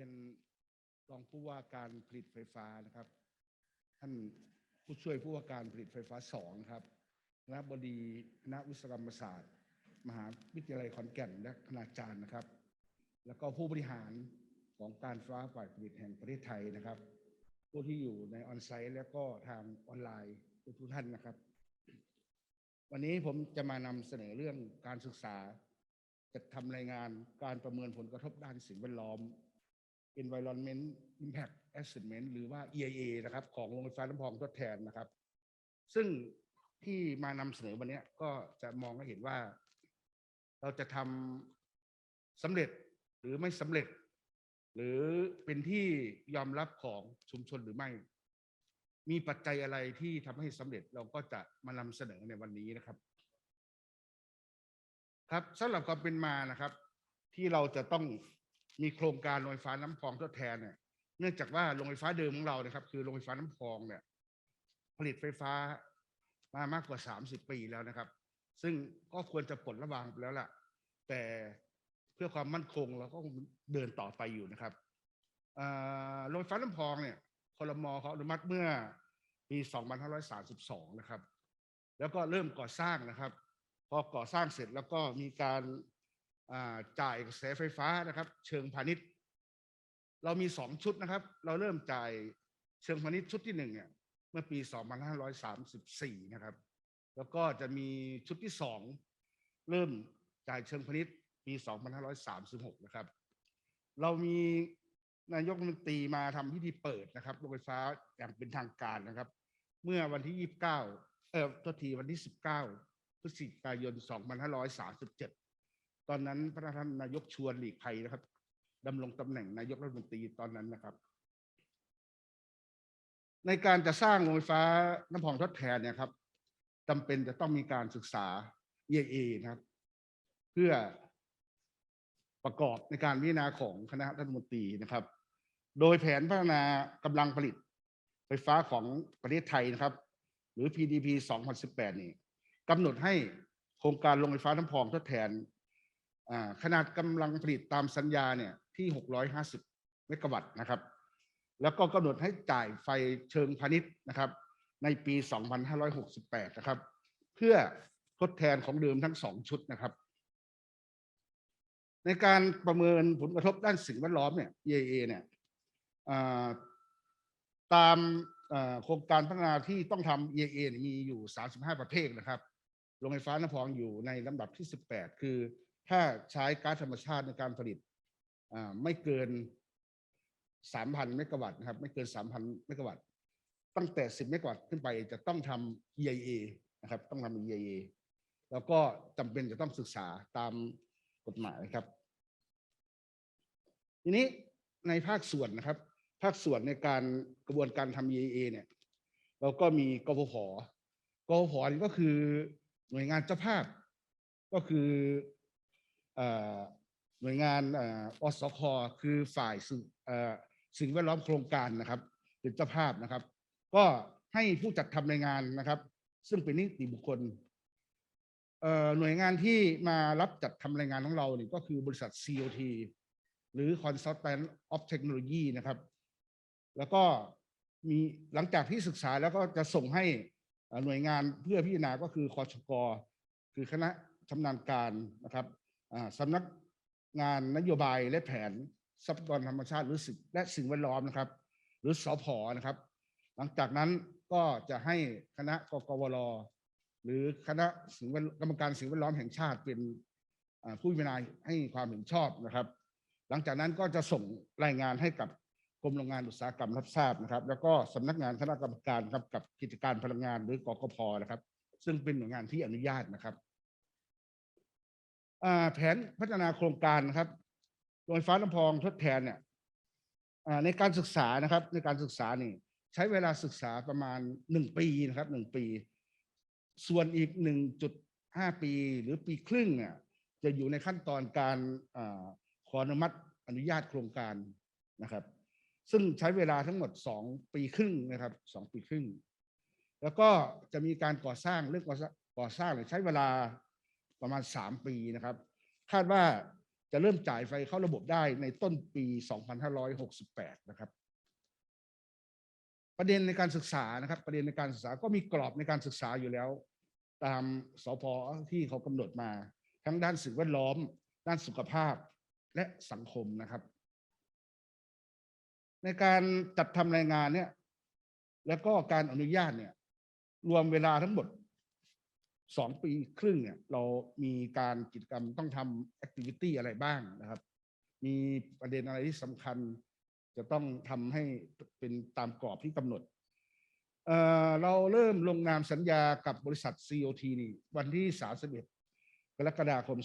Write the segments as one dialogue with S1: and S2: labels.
S1: รียนรองผู้ว่าการผลิตไฟฟ้านะครับ ท่านผู้ช่วยผู้ว่าการผลิตไฟฟ้าสองครับคณะบดีคณะวิศวกรรมศาสตร์ มหาวิทยาลัยขอนแก่นและคณาจารย์นะครับ แล้วก็ผู้บริหารของการไฟฟ้าฝ่ายผลิตแห่งประเทศไทยนะครับผู้ที่อยู่ในออนไซต์และก็ทางออนไลน์ทุกท่านนะครับ วันนี้ผมจะมานำเสนอเรื่องการศึกษาจัดทำรายงานการประเมินผลกระทบด้านสิ่งแวดล้อม Environment Impact Assessment หรือว่า EIA นะครับ ของโรงไฟฟ้าน้ำพองทดแทนนะครับ ซึ่งที่มานำเสนอวันนี้ก็จะมองให้เห็นว่า เราจะทำสำเร็จหรือไม่สำเร็จ หรือเป็นที่ยอมรับของชุมชนหรือไม่ มีปัจจัยอะไรที่ทำให้สำเร็จเราก็จะมานำเสนอในวันนี้นะครับ ครับสำหรับความเป็นมานะครับ ที่เราจะต้อง มีโครงการโรงไฟฟ้าน้ำพองทดแทนเนี่ย เนื่องจากว่าโรงไฟฟ้าเดิมของเรานะครับ คือโรงไฟฟ้าน้ำพองเนี่ย ผลิตไฟฟ้ามามากกว่า30ปีแล้วนะครับ ซึ่งก็ควรจะปลดระวางไปแล้วล่ะ แต่เพื่อความมั่นคงเราก็คงเดินต่อไปอยู่นะครับโรงไฟฟ้าน้ำพองเนี่ยคลมอเขาอนุมัติเมื่อปี 2532 นะครับ แล้วก็เริ่มก่อสร้างนะครับ พอก่อสร้างเสร็จแล้วก็มีการ จ่ายกระแสไฟฟ้านะครับ เชิงพาณิชย์ เรามีสองชุดนะครับ เราเริ่มจ่ายเชิงพาณิชย์ชุดที่หนึ่งเนี่ยเมื่อปี 2534 นะครับ แล้วก็จะมีชุดที่สองเริ่มจ่ายเชิงพาณิชย์ปี 2536 นะครับ เรามีนายกรัฐมนตรีมาทำพิธีเปิดนะครับโรงไฟฟ้าอย่างเป็นทางการนะครับ เมื่อวันที่ 29 เอ่อโทษทีวันที่ 19 พฤศจิกายน 2537 ตอนนั้นพระท่านนายกชวนหลีกภัยนะครับดำรงตำแหน่งนายกรัฐมนตรีตอนนั้นนะครับ ในการจะสร้างโรงไฟฟ้าน้ำพองทดแทนเนี่ยครับจำเป็นจะต้องมีการศึกษา EIA นะครับ เพื่อประกอบในการพิจารณาของคณะรัฐมนตรีนะครับ โดยแผนพัฒนากำลังผลิตไฟฟ้าของประเทศไทยนะครับ หรือ PDP 2018 นี่กำหนดให้โครงการโรงไฟฟ้าน้ำพองทดแทน ขนาดกำลังผลิตตามสัญญาเนี่ยที่ 650 เมกะวัตต์นะครับ แล้วก็กำหนดให้จ่ายไฟเชิงพาณิชย์นะครับ ในปี 2568 นะครับ เพื่อทดแทนของเดิมทั้งสองชุดนะครับ ในการประเมินผลกระทบด้านสิ่งแวดล้อมเนี่ย EIA เนี่ยตามโครงการพัฒนาที่ต้องทำ EIA เนี่ยมีอยู่ 35 ประเภทนะครับ โรงไฟฟ้านพองอยู่ในลำดับที่ 18 คือ ถ้าใช้ก๊าซธรรมชาติในการผลิตไม่เกิน 3,000 เมกะวัตต์นะครับ ไม่เกิน 3,000 เมกะวัตต์ ตั้งแต่ 10 เมกะวัตต์ขึ้นไปจะต้องทำ EIA นะครับ ต้องทำ EIA แล้วก็จำเป็นจะต้องศึกษาตามกฎหมายนะครับ ทีนี้ในภาคส่วนนะครับ ภาคส่วนในการกระบวนการทำ EIA เนี่ยเราก็มีกพพกพพก็คือหน่วยงานเจ้าภาพ ก็คือ หน่วยงานอสคคือฝ่ายสิ่งเอ่อสิ่งแวดล้อมโครงการนะครับเป็นเจ้าภาพนะครับ ก็ให้ผู้จัดทำรายงานนะครับ ซึ่งเป็นนิติบุคคลหน่วยงานที่มารับจัดทำรายงานของเราเนี่ยก็คือบริษัท COT หรือ Consultant of Technology นะครับ แล้วก็มีหลังจากที่ศึกษาแล้วก็จะส่งให้หน่วยงานเพื่อพิจารณาก็คือคอชกคือคณะชำนาญการนะครับ สำนักงานนโยบายและแผนทรัพยากรธรรมชาติหรือสิ่งและสิ่งแวดล้อมนะครับ หรือสอพอนะครับ หลังจากนั้นก็จะให้คณะกกวรหรือคณะสิ่งแวดกรรมการสิ่งแวดล้อมแห่งชาติเป็นผู้พิจารณาให้ความเห็นชอบนะครับ หลังจากนั้นก็จะส่งรายงานให้กับกรมโรงงานอุตสาหกรรมรับทราบนะครับ แล้วก็สำนักงานคณะกรรมการครับกับกิจการพลังงานหรือกกพนะครับ ซึ่งเป็นหน่วยงานที่อนุญาตนะครับ แผนพัฒนาโครงการนะครับโรงไฟฟ้าลำพองทดแทนเนี่ยในการศึกษานะครับ ในการศึกษานี่ใช้เวลาศึกษาประมาณหนึ่งปีนะครับหนึ่งปี ส่วนอีกหนึ่งจุดห้าปีหรือปีครึ่งเนี่ยจะอยู่ในขั้นตอนการอขออนุมัติอนุญาตโครงการนะครับ ซึ่งใช้เวลาทั้งหมดสองปีครึ่งนะครับสองปีครึ่ง แล้วก็จะมีการก่อสร้างเรื่องก่อสร้างก่อสร้างเนี่ยใช้เวลา ประมาณสามปีนะครับ คาดว่าจะเริ่มจ่ายไฟเข้าระบบได้ในต้นปี 2568 นะครับ ประเด็นในการศึกษานะครับ ประเด็นในการศึกษาก็มีกรอบในการศึกษาอยู่แล้ว ตามสพที่เขากำหนดมา ทั้งด้านสิ่งแวดล้อม ด้านสุขภาพและสังคมนะครับ ในการจัดทำรายงานเนี่ยแล้วก็การอนุญาตเนี่ยรวมเวลาทั้งหมด สองปีครึ่งเนี่ยเรามีการกิจกรรมต้องทำแอคทิวิตี้อะไรบ้างนะครับ มีประเด็นอะไรที่สำคัญ จะต้องทำให้เป็นตามกรอบที่กำหนดเเราเริ่มลงนามสัญญากับบริษัท COT นี่วันที่ 31 กรกฎาคม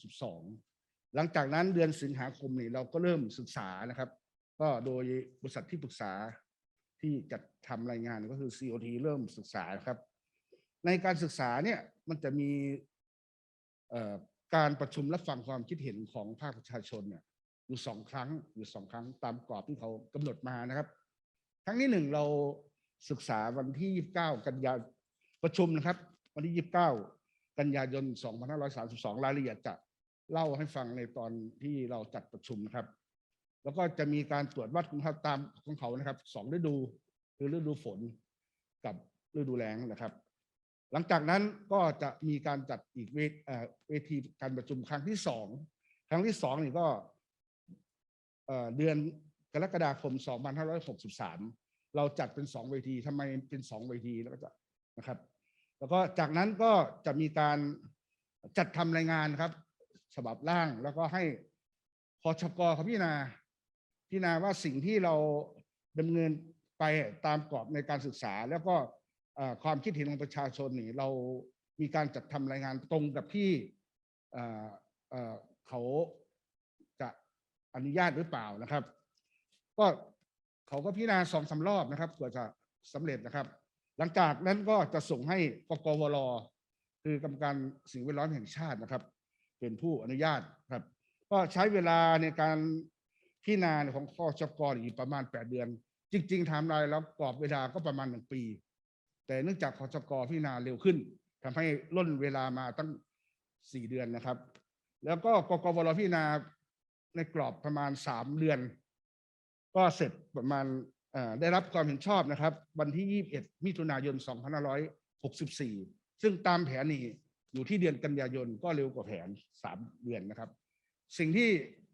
S1: 2562 หลังจากนั้นเดือนสิงหาคมนี่เราก็เริ่มศึกษานะครับ ก็โดยบริษัทที่ปรึกษาที่จัดทำรายงานก็คือ COT เริ่มศึกษานะครับ ในการศึกษาเนี่ยมันจะมีการประชุมรับฟังความคิดเห็นของภาคประชาชนเนี่ยอยู่สองครั้งอยู่สองครั้งตามกรอบที่เขากำหนดมานะครับ ครั้งที่หนึ่งเราศึกษาวันที่ 29 กันยาประชุมนะครับ วันที่ 29 กันยายน 2532 รายละเอียดจะเล่าให้ฟังในตอนที่เราจัดประชุมนะครับ แล้วก็จะมีการตรวจวัดคุณภาพตามของเขานะครับสองฤดู คือฤดูฝนกับฤดูแล้งนะครับ หลังจากนั้นก็จะมีการจัดอีกเวเวทีการประชุมครั้งที่สองครั้งที่สองนี่ก็เดือนกรกฎาคม 2563 เราจัดเป็นสองเวทีทำไมเป็นสองเวทีแล้วก็จะนะครับ แล้วก็จากนั้นก็จะมีการจัดทำรายงานครับ ฉบับร่างแล้วก็ให้พอชกเขาพิจารณาพิจารณาว่าสิ่งที่เราดำเนินไปตามกรอบในการศึกษา แล้วก็ ความคิดเห็นของประชาชนนี่เรามีการจัดทำรายงานตรงกับที่เขาจะอนุญาตหรือเปล่านะครับ ก็เขาก็พิจารณาสองสารอบนะครับกว่าจะสำเร็จนะครับ หลังจากนั้นก็จะส่งให้กกวรคือกรรมการสิ่งแวดล้อมแห่งชาตินะครับ เป็นผู้อนุญาตครับ ก็ใช้เวลาในการพิจารณาของข้อชกรอีกประมาณ 8 เดือน จริง ๆทม์ไลน์แล้วกรอบเวลาก็ประมาณหนึ่งปี แต่เนื่องจากคอชกพิจารณาเร็วขึ้นทำให้ล่นเวลามาตั้ง4เดือนนะครับ แล้วก็กกวรพิจารณาในกรอบประมาณ3เดือน ก็เสร็จประมาณได้รับความเห็นชอบนะครับ วันที่ 21 มิถุนายน 2564 ซึ่งตามแผนนี้อยู่ที่เดือนกันยายนก็เร็วกว่าแผน 3 เดือนนะครับ สิ่งที่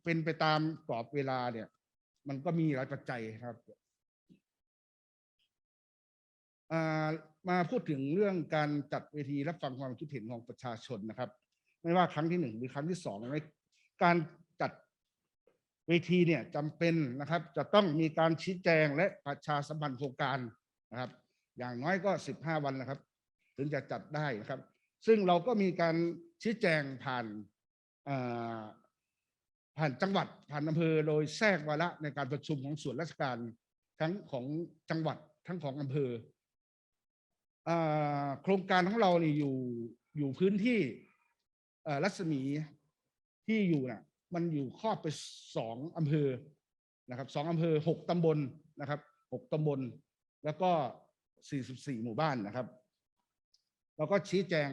S1: เป็นไปตามกรอบเวลาเนี่ย มันก็มีหลายปัจจัยครับ มาพูดถึงเรื่องการจัดเวทีรับฟังความคิดเห็นของประชาชนนะครับ ไม่ว่าครั้งที่หนึ่งหรือครั้งที่สองการจัดเวทีเนี่ยจำเป็นนะครับ จะต้องมีการชี้แจงและประชาสัมพันธ์โครงการนะครับ อย่างน้อยก็สิบห้าวันนะครับ ถึงจะจัดได้นะครับ ซึ่งเราก็มีการชี้แจงผ่านาผ่านจังหวัดผ่านอำเภอโดยแทรกวาระในการประชุมของส่วนราชการทั้งของจังหวัดทั้งของอำเภอ โครงการของเรานี่อยู่อยู่พื้นที่รัศมีที่อยู่น่ะ มันอยู่ครอบไปสองอำเภอนะครับสองอำเภอหกตำบลนะครับหกตำบล แล้วก็สี่สิบสี่หมู่บ้านนะครับ เราก็ชี้แจง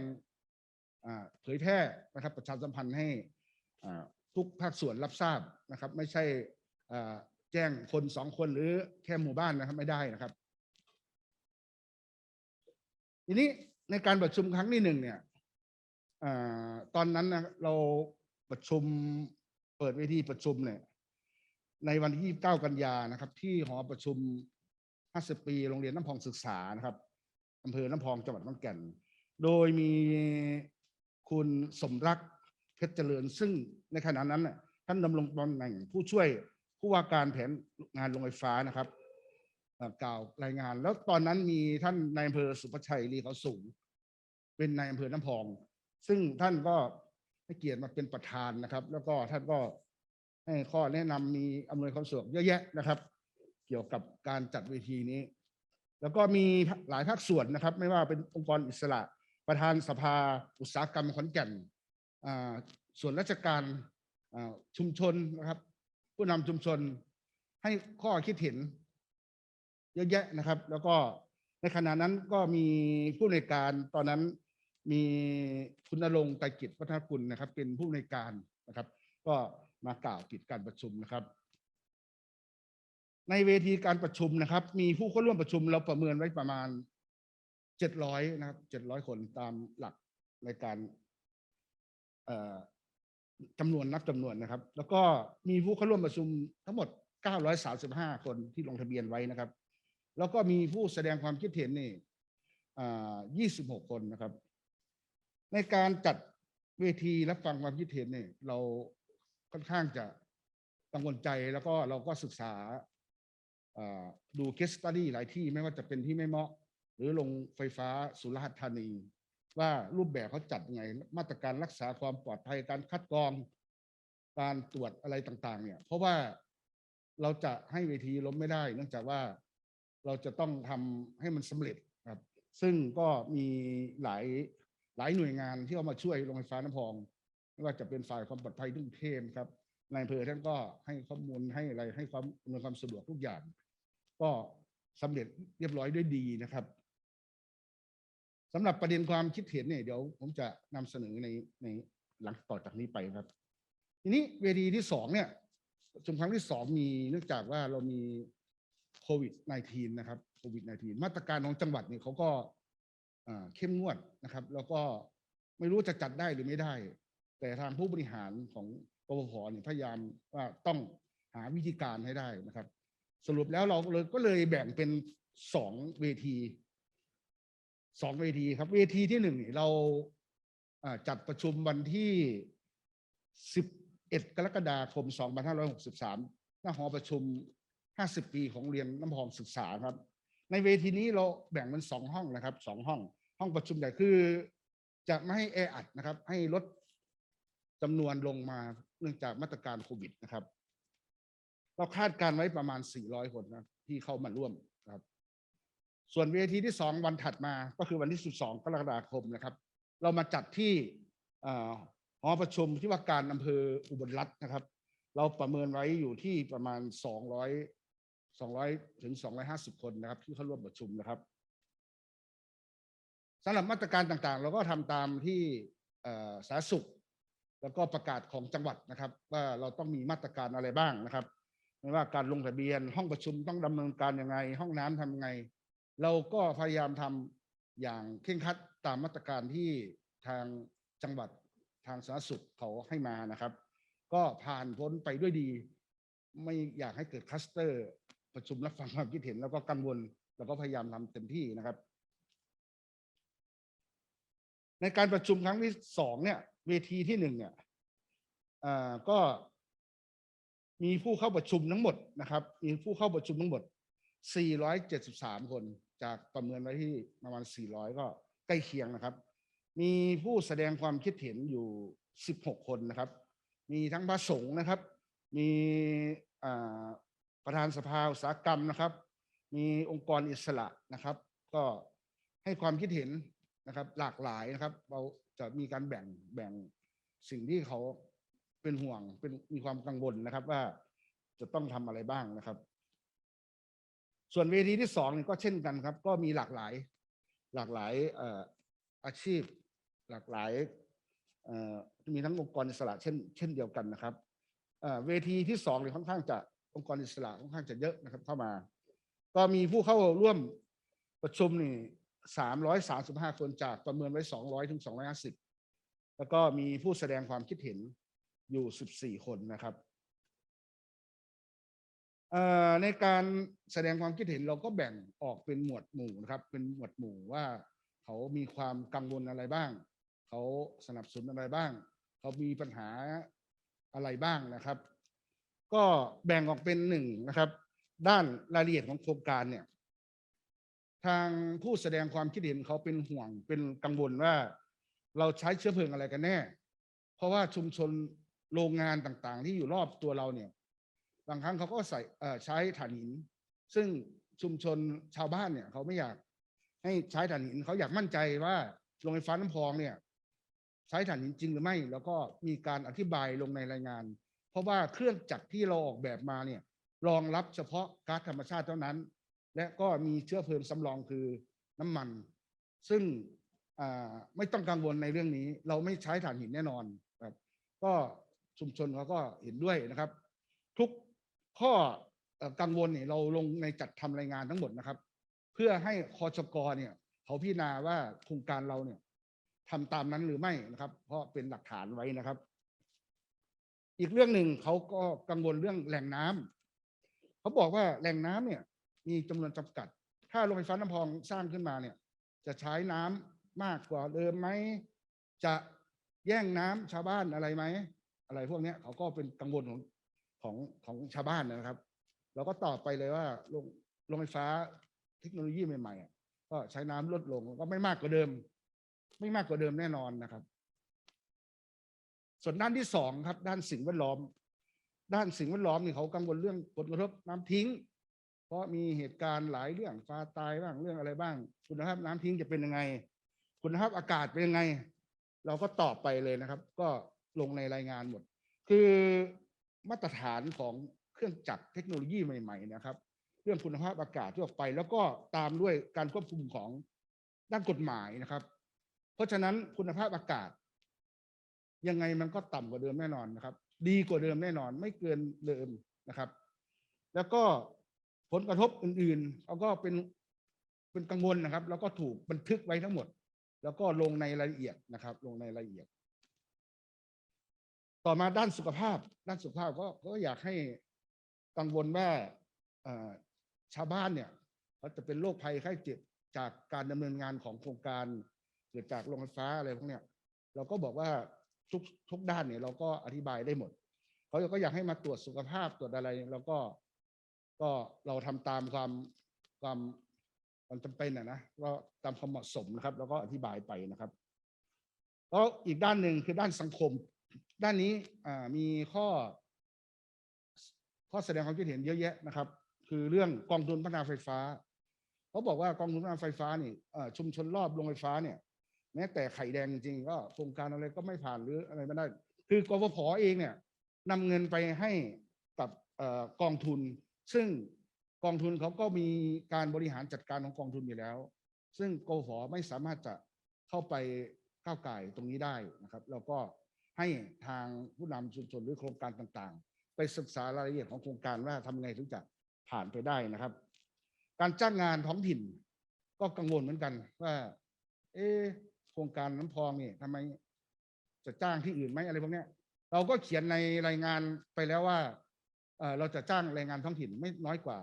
S1: เผยแพร่นะครับ ประชาสัมพันธ์ให้ทุกภาคส่วนรับทราบนะครับ ไม่ใช่แจ้งคนสองคนหรือแค่หมู่บ้านนะครับไม่ได้นะครับ ทีนี้ในการประชุมครั้งที่หนึ่งเนี่ยอตอนนั้นนะเราประชุมเปิดเวทีประชุมเนี่ย ในวันที่ 29 กันยานะครับ ที่หอประชุม 50 ปีโรงเรียนน้ำพองศึกษานะครับอำเภอน้ำพองจังหวัดขอนแก่น โดยมีคุณสมรักเพชรเจริญ ซึ่งในขณะนั้นน่ะท่านดำรงตำแหน่งผู้ช่วยผู้ว่าการแผนงานโรงไฟฟ้านะครับ กล่าวรายงาน แล้วตอนนั้นมีท่านนายอำเภอสุภชัยลีเขาสูง เป็นนายอำเภอน้ำพอง ซึ่งท่านก็ให้เกียรติมาเป็นประธานนะครับ แล้วก็ท่านก็ให้ข้อแนะนำมีอำนวยความสะดวกเยอะแยะนะครับ เกี่ยวกับการจัดเวทีนี้ แล้วก็มีหลายภาคส่วนนะครับ ไม่ว่าเป็นองค์กรอิสระ ประธานสภา อุตสาหกรรมขอนแก่นส่วนราชการชุมชนนะครับ ผู้นำชุมชนให้ข้อคิดเห็น ยอะแยะนะครับ แล้วก็ในขณะนั้นก็มีผู้ในการตอนนั้นมีคุณณรงค์ไตรกิจวัฒนกุลนะครับ เป็นผู้ในการนะครับ ก็มากล่าวปิดการประชุมนะครับ ในเวทีการประชุมนะครับ มีผู้เข้าร่วมประชุมเราประเมินไว้ประมาณเจ็ดร้อยนะครับเจ็ดร้อยคนตามหลักในการจำนวนนับจำนวนนะครับ แล้วก็มีผู้เข้าร่วมประชุมทั้งหมด 935 คนที่ลงทะเบียนไว้นะครับ แล้วก็มีผู้แสดงความคิดเห็นนี่อ่า26คนนะครับ ในการจัดเวทีรับฟังความคิดเห็นเนี่ยเราค่อนข้างจะกังวลใจแล้วก็เราก็ศึกษาดู case study หลายที่ไม่ว่าจะเป็นที่ไม่เหมาะ หรือลงไฟฟ้าสุราษฎร์ธานี ว่ารูปแบบเขาจัดยังไงมาตรการรักษาความปลอดภัยการคัดกรองการตรวจอะไรต่าง ๆ เนี่ย เพราะว่าเราจะให้เวทีล้มไม่ได้ เนื่องจากว่า เราจะต้องทำให้มันสำเร็จครับซึ่งก็มีหลายหลายหน่วยงานที่เอามาช่วยโรงไฟฟ้าน้ำพองไม่ว่าจะเป็นฝ่ายความปลอดภัยทุกเทมครับนายอำเภอท่านก็ให้ข้อมูลให้อะไรให้ความอำนวยความสะดวกทุกอย่าง ก็สำเร็จเรียบร้อยด้วยดีนะครับสำหรับประเด็นความคิดเห็นเนี่ยเดี๋ยวผมจะนำเสนอในในหลังต่อจากนี้ไปครับ ทีนี้เวทีที่สองเนี่ยประชุมครั้งที่สองมีเนื่องจากว่าเรามี ควิด -19 นะครับโควิด -19 มาตรการของจังหวัดเนี่ยเขาก็เข้มงวดนะครับ แล้วก็ไม่รู้จะจัดได้หรือไม่ได้ แต่ทางผู้บริหารของปปพเนี่ยพยายามว่าต้องหาวิธีการให้ได้นะครับ สรุปแล้วเราเลยก็เลยแบ่งเป็นสองเวทีสองเวทีครับ เวทีที่หนึ่งเราอ่าจัดประชุมวันที่สิบเอ็ดกรกฎาคมสองพันห้าร้อยหกสิบสามหน้าหอประชุม ห้าสิบปีของเรียนน้ำพองศึกษาครับ ในเวทีนี้เราแบ่งเป็นสองห้องนะครับสองห้อง ห้องประชุมใหญ่คือ จะไม่ให้แออัดนะครับ ให้ลดจำนวนลงมาเนื่องจากมาตรการโควิดนะครับ เราคาดการไว้ประมาณ 400 คนนะที่เข้ามาร่วมครับ ส่วนเวทีที่สองวันถัดมาก็คือวันที่ 12 กรกฎาคมนะครับ เรามาจัดที่หอประชุมที่ว่าการอำเภออุบลรัตน์นะครับ เราประเมินไว้อยู่ที่ประมาณ 200 200 ถึง 250 คนนะครับ ที่เข้าร่วมประชุมนะครับสำหรับมาตรการต่างๆ เราก็ทำตามที่สาธารณสุข แล้วก็ประกาศของจังหวัดนะครับ ว่าเราต้องมีมาตรการอะไรบ้างนะครับไม่ว่าการลงทะเบียนห้องประชุมต้องดำเนินการยังไง ห้องน้ำทำยังไง เราก็พยายามทำอย่างเคร่งครัดตามมาตรการที่ทางจังหวัดทางสาธารณสุขเขาให้มานะครับ ก็ผ่านพ้นไปด้วยดี ไม่อยากให้เกิดคลัสเตอร์ ประชุมรับฟังความคิดเห็นแล้วก็กังวล แล้วก็พยายามทำเต็มที่นะครับ ในการประชุมครั้งที่สองเนี่ย เวทีที่หนึ่งเนี่ยอ่าก็มีผู้เข้าประชุมทั้งหมดนะครับ มีผู้เข้าประชุมทั้งหมด 473 คน จากประเมินไว้ที่ประมาณ 400 ก็ใกล้เคียงนะครับ มีผู้แสดงความคิดเห็นอยู่ 16 คนนะครับ มีทั้งพระสงฆ์นะครับ มีอ่า ประธานสภาอุตสาหกรรมนะครับ มีองค์กรอิสระนะครับ ก็ให้ความคิดเห็นนะครับ หลากหลายนะครับ เราจะมีการแบ่งแบ่งสิ่งที่เขาเป็นห่วงเป็นมีความกังวลนะครับ ว่าจะต้องทำอะไรบ้างนะครับ ส่วนเวทีที่สองนี่ก็เช่นกันครับ ก็มีหลากหลาย หลากหลายอาชีพ หลากหลายมีทั้งองค์กรอิสระเช่น เช่นเดียวกันนะครับเอ่อเวทีที่สองเนี่ยค่อนข้างจะ องค์กรอิสระค่อนข้างจะเยอะนะครับ เข้ามา ก็มีผู้เข้าร่วมประชุมนี่สามร้อยสามสิบห้าคนจากประเมินไว้สองร้อยถึงสองร้อยห้าสิบแล้วก็มีผู้แสดงความคิดเห็นอยู่สิบสี่คนนะครับในการแสดงความคิดเห็นเราก็แบ่งออกเป็นหมวดหมู่นะครับ เป็นหมวดหมู่ว่าเขามีความกังวลอะไรบ้าง เขาสนับสนุนอะไรบ้าง เขามีปัญหาอะไรบ้างนะครับ ก็แบ่งออกเป็นหนึ่งนะครับ ด้านรายละเอียดของโครงการเนี่ย ทางผู้แสดงความคิดเห็นเขาเป็นห่วงเป็นกังวลว่า เราใช้เชื้อเพลิงอะไรกันแน่ เพราะว่าชุมชนโรงงานต่างๆ ที่อยู่รอบตัวเราเนี่ย บางครั้งเขาก็ใส่ใช้ถ่านหิน ซึ่งชุมชนชาวบ้านเนี่ย เขาไม่อยากให้ใช้ถ่านหินเขาอยากมั่นใจว่าโรงไฟฟ้าน้ำพองเนี่ย ใช้ถ่านหินจริงหรือไม่ แล้วก็มีการอธิบายลงในรายงาน เพราะว่าเครื่องจักรที่เราออกแบบมาเนี่ยรองรับเฉพาะก๊าซธรรมชาติเท่านั้น และก็มีเชื้อเพลิงสำรองคือน้ำมัน ซึ่งไม่ต้องกังวลในเรื่องนี้ เราไม่ใช้ถ่านหินแน่นอนครับก็ชุมชนเขาก็เห็นด้วยนะครับ ทุกข้อกังวลเนี่ยเราลงในจัดทำรายงานทั้งหมดนะครับ เพื่อให้คอชกรเนี่ยเขาพิจารณาว่าโครงการเราเนี่ยทำตามนั้นหรือไม่นะครับ เพราะเป็นหลักฐานไว้นะครับ อีกเรื่องหนึ่งเขาก็กังวลเรื่องแหล่งน้ำเขาบอกว่าแหล่งน้ำเนี่ย มีจำนวนจำกัด ถ้าโรงไฟฟ้าน้ำพองสร้างขึ้นมาเนี่ย จะใช้น้ำมากกว่าเดิมไหมจะแย่งน้ำชาวบ้านอะไรไหมอะไรพวกเนี้ยเขาก็เป็นกังวลของของของชาวบ้านนะครับ เราก็ตอบไปเลยว่าโรงโรงไฟฟ้าเทคโนโลยีใหม่ๆก็ใช้น้ำลดลงก็ไม่มากกว่าเดิม ไม่มากกว่าเดิมแน่นอนนะครับ ส่วนด้านที่สองครับ ด้านสิ่งแวดล้อม ด้านสิ่งแวดล้อมนี่เขากังวลเรื่องผลกระทบน้ำทิ้ง เพราะมีเหตุการณ์หลายเรื่องฟ้าตายบ้างเรื่องอะไรบ้าง คุณภาพน้ำทิ้งจะเป็นยังไง คุณภาพอากาศเป็นยังไง เราก็ตอบไปเลยนะครับ ก็ลงในรายงานหมด คือมาตรฐานของเครื่องจักรเทคโนโลยีใหม่ ๆ นะครับ เรื่องคุณภาพอากาศที่ออกไป แล้วก็ตามด้วยการควบคุมของด้านกฎหมายนะครับ เพราะฉะนั้นคุณภาพอากาศ ยังไงมันก็ต่ำกว่าเดิมแน่นอนนะครับ ดีกว่าเดิมแน่นอน ไม่เกินเดิมนะครับ แล้วก็ผลกระทบอื่นๆเขาก็เป็นเป็นกังวลนะครับ แล้วก็ถูกบันทึกไว้ทั้งหมด แล้วก็ลงในรายละเอียดนะครับ ลงในรายละเอียด ต่อมาด้านสุขภาพ ด้านสุขภาพก็ก็อยากให้กังวลว่าชาวบ้านเนี่ยเขาจะเป็นโรคภัยไข้เจ็บจากการดำเนินงานของโครงการเกิดจากโรงไฟฟ้าอะไรพวกเนี้ย เราก็บอกว่า ทุกทุกด้านเนี่ยเราก็อธิบายได้หมด เขาก็อยากให้มาตรวจสุขภาพตรวจอะไรเราก็ก็เราทำตามความความความจำเป็นนะนะก็ตามความเหมาะสมนะครับ แล้วก็อธิบายไปนะครับแล้วอีกด้านหนึ่งคือด้านสังคม ด้านนี้มีข้อ ข้อแสดงความคิดเห็นเยอะแยะนะครับ คือเรื่องกองทุนพัฒนาไฟฟ้าเขาบอกว่ากองทุนพัฒนาไฟฟ้านี่ชุมชนรอบโรงไฟฟ้าเนี่ย แม้แต่ไข่แดงจริงๆก็โครงการอะไรก็ไม่ผ่านหรืออะไรไม่ได้ คือกฟผเองเนี่ยนำเงินไปให้กับกองทุน ซึ่งกองทุนเขาก็มีการบริหารจัดการของกองทุนอยู่แล้ว ซึ่งกฟผไม่สามารถจะเข้าไปก้าวไก่ตรงนี้ได้นะครับ แล้วก็ให้ทางผู้นำชุมชนหรือโครงการต่างๆ ไปศึกษารายละเอียดของโครงการว่าทำไงถึงจะผ่านไปได้นะครับ การจ้างงานท้องถิ่นก็กังวลเหมือนกันว่า เอะโค รงการน้ำพองนี่ทำไมจะจ้างที่อื่นไหมอะไรพวกเนี้ย เราก็เขียนในรายงานไปแล้วว่าเเราจะจ้างแรงงานท้องถิ่นไม่น้อยกว่า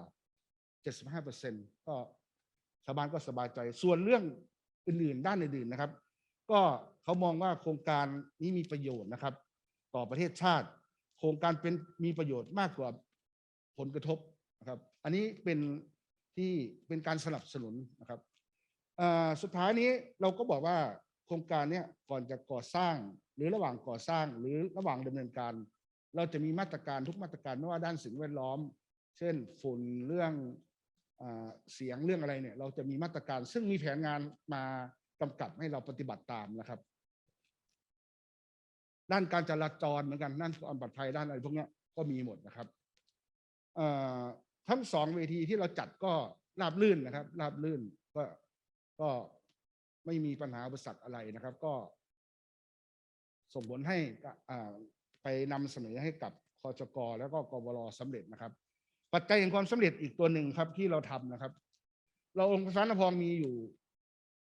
S1: 75เปอร์เซ็นก็ชาวบ้านก็สบายใจ ส่วนเรื่องอื่นๆ ด้านอื่นๆนะครับ ก็เขามองว่าโครงการนี้มีประโยชน์นะครับ ต่อประเทศชาติ โครงการเป็นมีประโยชน์มากกว่าผลกระทบนะครับ อันนี้เป็นที่เป็นการสนับสนุนนะครับสุดท้ายนี้เราก็บอกว่า โครงการเนี้ยก่อนจะก่อสร้าง หรือระหว่างก่อสร้าง หรือระหว่างดำเนินการ เราจะมีมาตรการทุกมาตรการไม่ว่าด้านสิ่งแวดล้อม เช่นฝุ่นเรื่องอเสียงเรื่องอะไรเนี่ย เราจะมีมาตรการ ซึ่งมีแผนงานมากำกับให้เราปฏิบัติตามนะครับ ด้านการจราจรเหมือนกันด้านความปลอดภัยด้านอะไรพวกนี้ก็มีหมดนะครับทั้งสองเวทีที่เราจัดก็ราบลื่นนะครับ ราบลื่นก็ก็ ไม่มีปัญหาอุปสรรคอะไรนะครับ ก็ ส่งผลให้ไปนำเสนอให้กับคอจกแล้วก็กบลสำเร็จนะครับ ปัจจัยแห่งความสำเร็จอีกตัวหนึ่งครับ ที่เราทำนะครับ เราองค์การไฟฟ้านครพองมีอยู่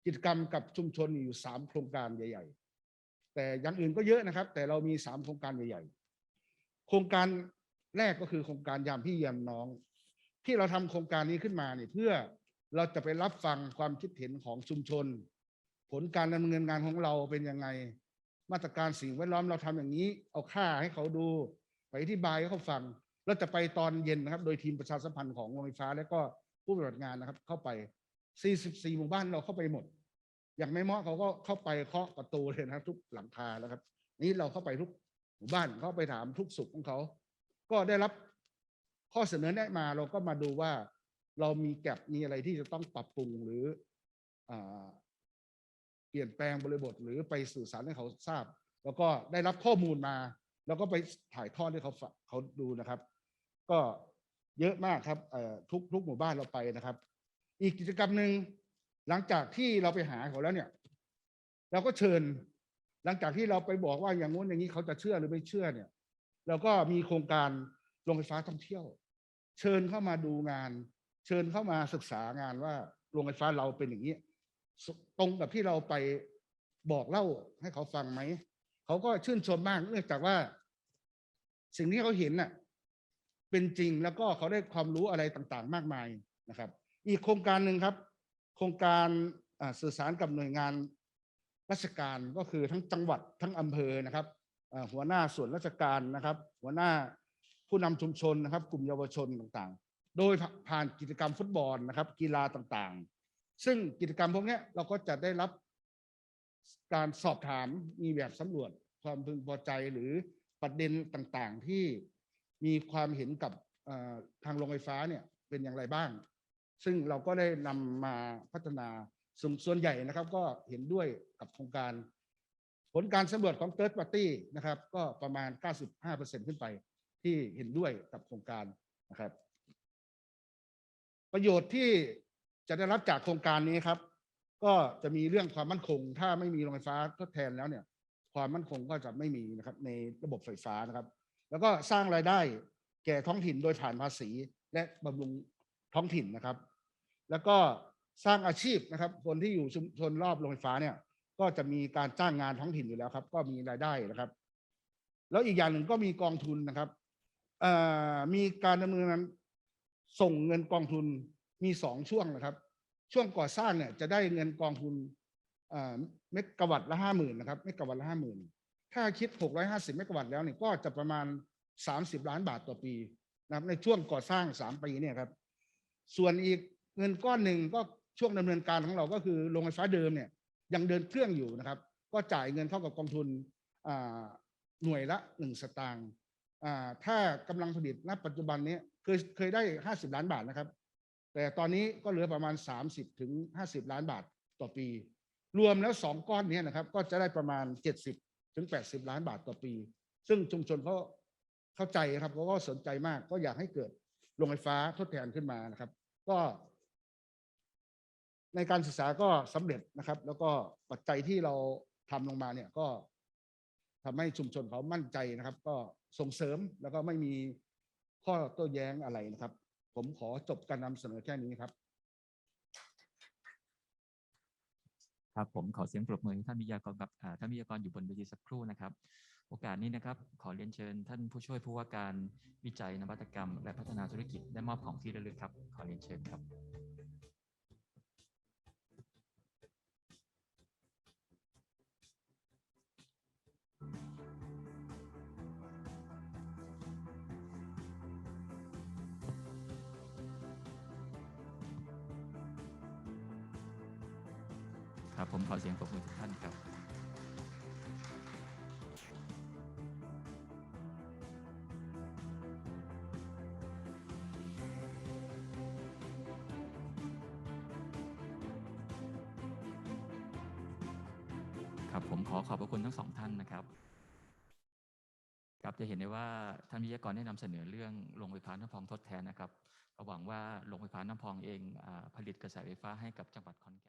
S1: กิจกรรมกับชุมชนอยู่สามโครงการใหญ่ ๆ แต่อย่างอื่นก็เยอะนะครับ แต่เรามีสามโครงการใหญ่ ๆ โครงการแรกก็คือโครงการยามพี่ยามน้อง ที่เราทำโครงการนี้ขึ้นมาเนี่ยเพื่อเราจะไปรับฟังความคิดเห็นของชุมชน ผลการดำเนินงานของเราเป็นยังไง มาตรการสิ่งแวดล้อมเราทำอย่างนี้ เอาค่าให้เขาดู ไปอธิบายให้เขาฟังเราจะไปตอนเย็นนะครับ โดยทีมประชาสัมพันธ์ของโรงไฟฟ้า และก็ผู้ปฏิบัติงานนะครับ เข้าไป 44 หมู่บ้านเราเข้าไปหมด อย่างไม่เหมาะเขาก็เข้าไปเคาะประตูเลยนะทุกหลังคาแล้วครับ นี่เราเข้าไปทุกหมู่บ้านเข้าไปถามทุกสุขของเขา ก็ได้รับข้อเสนอแนะมาเราก็มาดูว่า เรามีแก็บมีอะไรที่จะต้องปรับปรุงหรืออ เปลี่ยนแปลงบริบทหรือไปสื่อสารให้เขาทราบ แล้วก็ได้รับข้อมูลมา แล้วก็ไปถ่ายทอดให้เขาเขาดูนะครับ ก็เยอะมากครับทุกทุกหมู่บ้านเราไปนะครับ อีกกิจกรรมหนึ่งหลังจากที่เราไปหาเขาแล้วเนี่ย เราก็เชิญ หลังจากที่เราไปบอกว่าอย่างงู้นอย่างนี้เขาจะเชื่อหรือไม่เชื่อเนี่ยแล้วก็มีโครงการโรงไฟฟ้าท่องเที่ยว เชิญเข้ามาดูงาน เชิญเข้ามาศึกษางานว่าโรงไฟฟ้าเราเป็นอย่างนี้ ตรงกับที่เราไปบอกเล่าให้เขาฟังไหม เขาก็ชื่นชมมากเนื่องจากว่า สิ่งที่เขาเห็นน่ะ เป็นจริงแล้วก็เขาได้ความรู้อะไรต่างๆ มากมายนะครับ อีกโครงการหนึ่งครับ โครงการสื่อสารกับหน่วยงานราชการก็คือทั้งจังหวัดทั้งอำเภอนะครับหัวหน้าส่วนราชการนะครับ หัวหน้าผู้นำชุมชนนะครับ กลุ่มเยาวชนต่างๆ โดยผ่านกิจกรรมฟุตบอลนะครับ กีฬาต่างๆ ซึ่งกิจกรรมพวกนี้เราก็จะได้รับการสอบถามมีแบบสำรวจความพึงพอใจหรือประเด็นต่างๆ ที่มีความเห็นกับทางโรงไฟฟ้าเนี่ยเป็นอย่างไรบ้าง ซึ่งเราก็ได้นำมาพัฒนาส่วนส่วนใหญ่นะครับ ก็เห็นด้วยกับโครงการ ผลการสำรวจของ Third Party นะครับ ก็ประมาณ 95%ขึ้นไปที่เห็นด้วยกับโครงการนะครับ ประโยชน์ที่ จะได้รับจากโครงการนี้ครับ ก็จะมีเรื่องความมั่นคง ถ้าไม่มีโรงไฟฟ้าทดแทนแล้วเนี่ย ความมั่นคงก็จะไม่มีนะครับในระบบไฟฟ้านะครับ แล้วก็สร้างรายได้แก่ท้องถิ่นโดยผ่านภาษีและบำรุงท้องถิ่นนะครับ แล้วก็สร้างอาชีพนะครับ คนที่อยู่ชุมชนรอบโรงไฟฟ้าเนี่ย ก็จะมีการจ้างงานท้องถิ่นอยู่แล้วครับ ก็มีรายได้นะครับ แล้วอีกอย่างหนึ่งก็มีกองทุนนะครับมีการดำเนินส่งเงินกองทุน มีสองช่วงนะครับ ช่วงก่อสร้างเนี่ยจะได้เงินกองทุนเมกะวัตต์ละห้าหมื่นนะครับเมกะวัตต์ละห้าหมื่นถ้าคิดหกร้อยห้าสิบเมกะวัตต์แล้วเนี่ยก็จะประมาณสามสิบล้านบาทต่อปีนะครับในช่วงก่อสร้างสามปีเนี่ยครับ ส่วนอีกเงินก้อนหนึ่งก็ช่วงดำเนินการของเราก็คือโรงไฟฟ้าเดิมเนี่ยยังเดินเครื่องอยู่นะครับ ก็จ่ายเงินเข้ากับกองทุนหน่วยละหนึ่งสตางค์ถ้ากำลังผลิตณปัจจุบันนี้เคยเคยได้ห้าสิบล้านบาทนะครับ แต่ตอนนี้ก็เหลือประมาณ 30ถึง50 ล้านบาทต่อปี รวมแล้วสองก้อนนี้นะครับ ก็จะได้ประมาณ 70ถึง80 ล้านบาทต่อปี ซึ่งชุมชนเขาเข้าใจครับเขาก็สนใจมาก ก็อยากให้เกิดโรงไฟฟ้าทดแทนขึ้นมานะครับ ก็ ในการศึกษาก็สำเร็จนะครับ แล้วก็ปัจจัยที่เราทำลงมาเนี่ยก็ทำให้ชุมชนเขามั่นใจนะครับ ก็ส่งเสริมแล้วก็ไม่มีข้อโต้แย้งอะไรนะครับ ผมขอจบการนำเสนอแค่นี้ครับ
S2: ครับผมขอเสียงปรบมือให้ท่านวิทยากรกับอ่าท่านวิทยากรอยู่บนเวทีสักครู่นะครับ โอกาสนี้นะครับ ขอเรียนเชิญท่านผู้ช่วยผู้ว่าการวิจัยนวัตกรรม และพัฒนาธุรกิจได้มอบของที่ระลึกครับ ขอเรียนเชิญครับ ครับผมขอเสียงปรบมือทุกท่านครับครับผมขอขอบพระคุณทั้งสองท่านนะครับครับจะเห็นได้ว่าท่านวิทยากรได้นำเสนอเรื่องโรงไฟฟ้าน้ำพองทดแทนนะครับหวังว่าโรงไฟฟ้าน้ำพองเองอผลิตกระแสไฟฟ้าให้กับจังหวัดขอนแก่น